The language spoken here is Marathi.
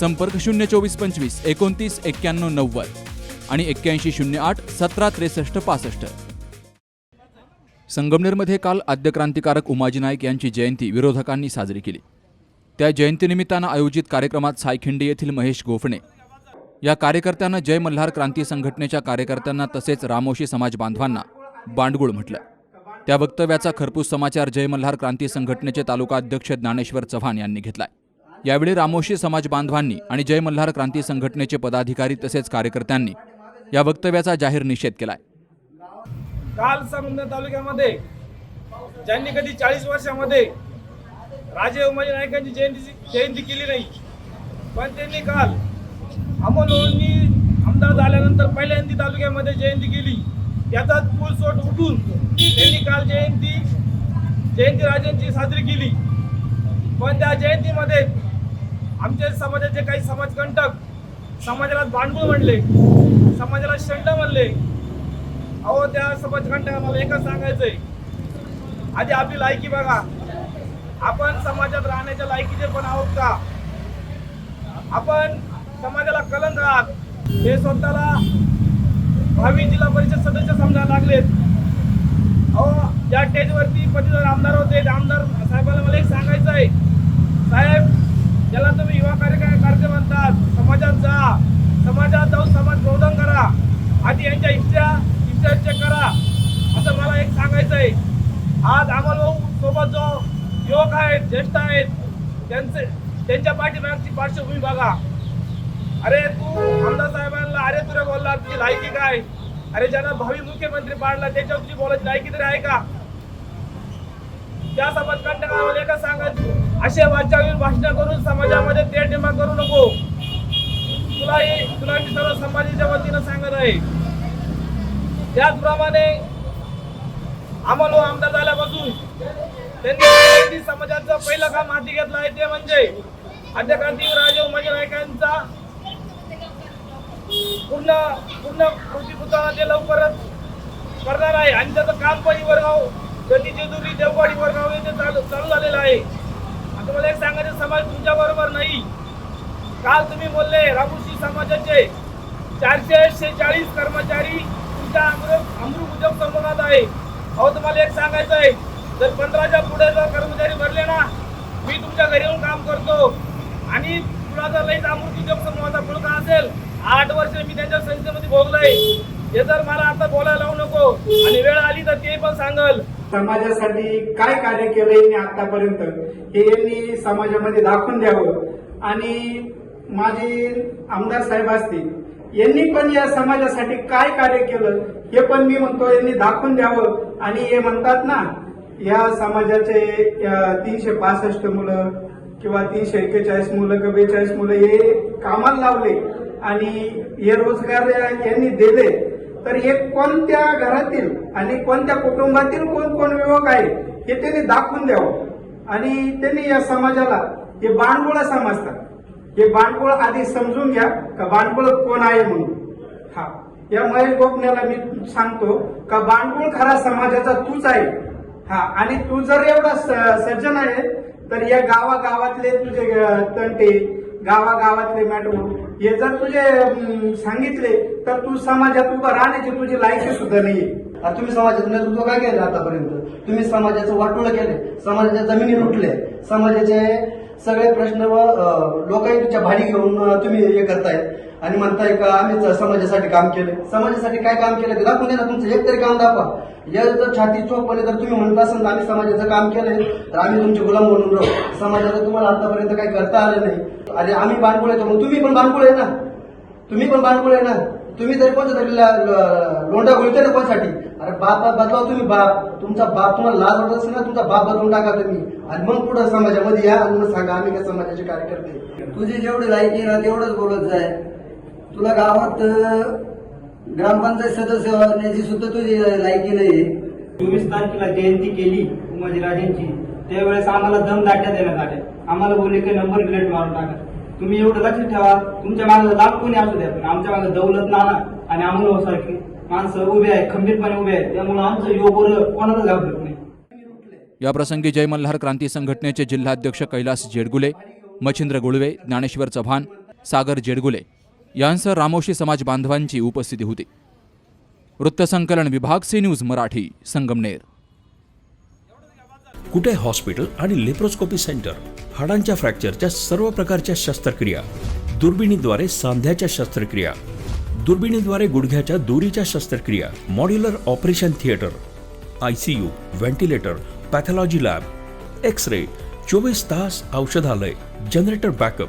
संपर्क शून्य चोवीस पंचवीस एकोणतीस एक्क्याण्णव नव्वद आणि एक्क्याऐंशी शून्य आठ सतरा त्रेसष्ट पासष्ट. संगमनेरमध्ये काल आद्यक्रांतिकारक उमाजी नाईक यांची जयंती विरोधकांनी साजरी केली. त्या जयंतीनिमित्तानं आयोजित कार्यक्रमात सायखिंडी येथील महेश गोफणे या कार्यकर्त्यांना जय मल्हार क्रांती संघटनेच्या कार्यकर्त्यांना तसेच रामोशी समाज बांधवांना बांडगुळ म्हटलं. त्या वक्तव्याचा खरपूस समाचार जय मल्हार क्रांती संघटनेचे तालुका अध्यक्ष ज्ञानेश्वर चव्हाण यांनी घेतलाय. यावेळी रामोशी समाज बांधवांनी आणि जय मल्हार क्रांती संघटनेचे पदाधिकारी तसेच कार्यकर्त्यांनी या वक्तव्याचा जाहीर निषेध केलाय. काल संगमनेर तालुक्यामध्ये ज्यांनी कधी चाळीस वर्षामध्ये राजे उमाजी नायकांची जयंती जयंती केली नाही पण त्यांनी काल अमोलनी आमदार झाल्यानंतर पहिल्यांदी तालुक्यामध्ये जयंती केली. त्याचाच पुलसोट उठून त्यांनी काल जयंती जयंती राजांची साजरी केली. पण त्या जयंतीमध्ये आमच्या समाजाचे काही समाजकंटक समाजाला भांडूळ म्हणले समाजाला शंड म्हणले अहो त्या समाजकंटकाला मला एकच सांगायचंय. आधी आपली लायकी बघा. आपण समाजात राहण्याच्या लायकीचे पण आहोत का? आपण समाजाला कलंक आहात. हे स्वतःला भावी जिल्हा परिषद सदस्य समजायला लागलेत. अहो ज्या स्टेजवरती पदवीधर आमदार होते. आमदार साहेबाला मला एक सांगायचं आहे साहेब ज्याला तुम्ही युवा कार्यक्रम कार्य म्हणतात. समाजात जा समाजात जाऊन समाज प्रबोधन करा. आधी यांच्या इच्छा इच्छा चेक करा. असं मला एक सांगायचं आहे आज आम्हाला सोबत जो युवक आहेत ज्येष्ठ आहेत त्यांचे त्यांच्या पाठीमागची पार्श्वभूमी बघा. अरे तू आमदार साहेबांना अरे तुला बोलला तुझी लायकी काय? अरे ज्यांना भावी मुख्यमंत्री पाडला त्याच्यावर तुझी बोलायची लायकी तरी आहे का? त्या समाज कंटकाला एकच असे वाचावी भाषण करून समाजामध्ये ते निर्माण करू नको. तुला हे तुला मी सर्व समाजाच्या वतीनं सांगत आहे. त्याचप्रमाणे आम्हाला आमदार झाल्यापासून त्यांनी समाजाचं पहिलं काम हाती घेतलं आहे ते म्हणजे अध्यक्रांती राजे उमाजी नायकांचा पूर्ण पूर्ण कृती पुतळा ते लवकरच करणार आहे. आणि त्याचं काम पण गतीची दुरी देववाडी नाव येथे चालू चालू झालेलं आहे. आता मला एक सांगायचं समाज तुमच्या बरोबर नाही. काल तुम्ही बोलले रामुशी समाजाचे चारशे शेचाळीस कर्मचारी तुमच्या अमृत अमृत उद्योग संबंधात आहे. अहो तुम्हाला एक सांगायचं आहे जर पंधराच्या पुढे जर कर्मचारी भरले ना मी तुमच्या घरी येऊन काम करतो. आणि तुला जर लईच अमृत उद्योग समूहाचा पुळका असेल आठ वर्ष मी त्यांच्या संस्थेमध्ये भोगलंय. हे जर मला आता बोलायला लावू नको आणि वेळ आली तर ते पण सांगल. समाजासाठी काय कार्य केलं यांनी आतापर्यंत हे यांनी समाजामध्ये दाखवून द्यावं. आणि माझे आमदार साहेब असतील यांनी पण या समाजासाठी काय कार्य केलं हे पण मी म्हणतो यांनी दाखवून द्यावं. आणि हे म्हणतात ना या समाजाचे तीनशे पासष्ट मुलं किंवा तीनशे एक्केचाळीस मुलं किंवा बेचाळीस मुलं हे कामाला लावले आणि हे रोजगार यांनी दिले. तर हे कोणत्या घरातील आणि कोणत्या कुटुंबातील कोण कोण युवक आहे हे त्यांनी दाखवून द्यावं. आणि त्यांनी या समाजाला हे बाणगुळा समजतात. हे बाणगुळ आधी समजून घ्या का बाणगुळ कोण आहे म्हणून? हा. या महेश गोपण्याला मी सांगतो का बाणगुळ खरा समाजाचा तूच आहे. हा. आणि तू जर एवढा स- सज्जन आहे तर या गावागावातले तुझे तंटे गावागावातले मॅटो हे जर तुझे सांगितले तर तू समाजात उभं राहण्याची तुझी लायकी सुद्धा नाही तुम्ही समाजाचं नेतृत्व काय केलं आतापर्यंत. तुम्ही समाजाचं वाटोळ केले समाजाच्या जमिनी लुटले समाजाचे सगळे प्रश्न व लोकांच्या भाडी घेऊन तुम्ही हे करताय आणि म्हणताय का आम्ही समाजासाठी काम केले समाजासाठी काय काम केलं ते दाखवून द्या ना तुमचं. एक तरी काम दाखवा. या जर छाती चोपले तर तुम्ही म्हणत असाल आम्ही समाजाचं काम केलंय तर आम्ही तुमचे गुलाम म्हणून राहू. समाजाचं तुम्हाला आतापर्यंत काही करता आलं नाही. अरे आम्ही बाणकुळ येतो मग तुम्ही पण बाणकुळ आहे ना तुम्ही पण बाणकुळ आहे ना तुम्ही तरी कोणत्या तरी लोंडा गुळते ना कोणसाठी? अरे बाप बाप बदलाव तुम्ही बाप. तुमचा बाप तुम्हाला लाज वाटत असेल ना तुमचा बाप बदलून टाका तुम्ही. आणि मग पुढे समाजामध्ये या आणि मग सांगा आम्ही काय समाजाचे कार्यकर्ते. तुझी जेवढी लायकी ना तेवढंच बोलत जाय. तुला गावात ग्रामपंचायत सदस्य होण्याची सुद्धा तुझी लायकी नाही चोवीस तारखेला जयंती केली उमाजीराजेंची. त्यावेळेस आम्हाला दम दाट्या देण्यात आल्या आम्हाला बोलले की नंबर प्लेट मारून टाका. तुम्ही एवढं लक्षात ठेवा. तुमच्या मागे लाभ कोणी असू द्या पण आमच्या मागे दौलत नाना आणि अमोल सारखी माणसं उभे आहेत खंबीरपणे उभे आहेत. त्यामुळे आमचं योग कोणालाच घाबरत नाही. याप्रसंगी जय मल्हार क्रांती संघटनेचे जिल्हाध्यक्ष कैलास जेडगुले मच्छिंद्र गुळवे ज्ञानेश्वर चव्हाण सागर जेडगुले. यांसह रामोशी समाज बांधवांची उपस्थिती होती. वृत्तसंकलन विभाग सी न्यूज मराठी संगमनेर. कुठे हॉस्पिटल आणि लेप्रोस्कोपी सेंटर? हाडांच्या फ्रॅक्चरच्या सर्व प्रकारच्या शस्त्रक्रिया. दुर्बिणीद्वारे सांध्याच्या शस्त्रक्रिया. दुर्बिणीद्वारे गुडघ्याच्या दोरीच्या शस्त्रक्रिया. Modular operation theatre. I C U ventilator pathology lab. X ray चोवीस तास औषधालय. Generator backup.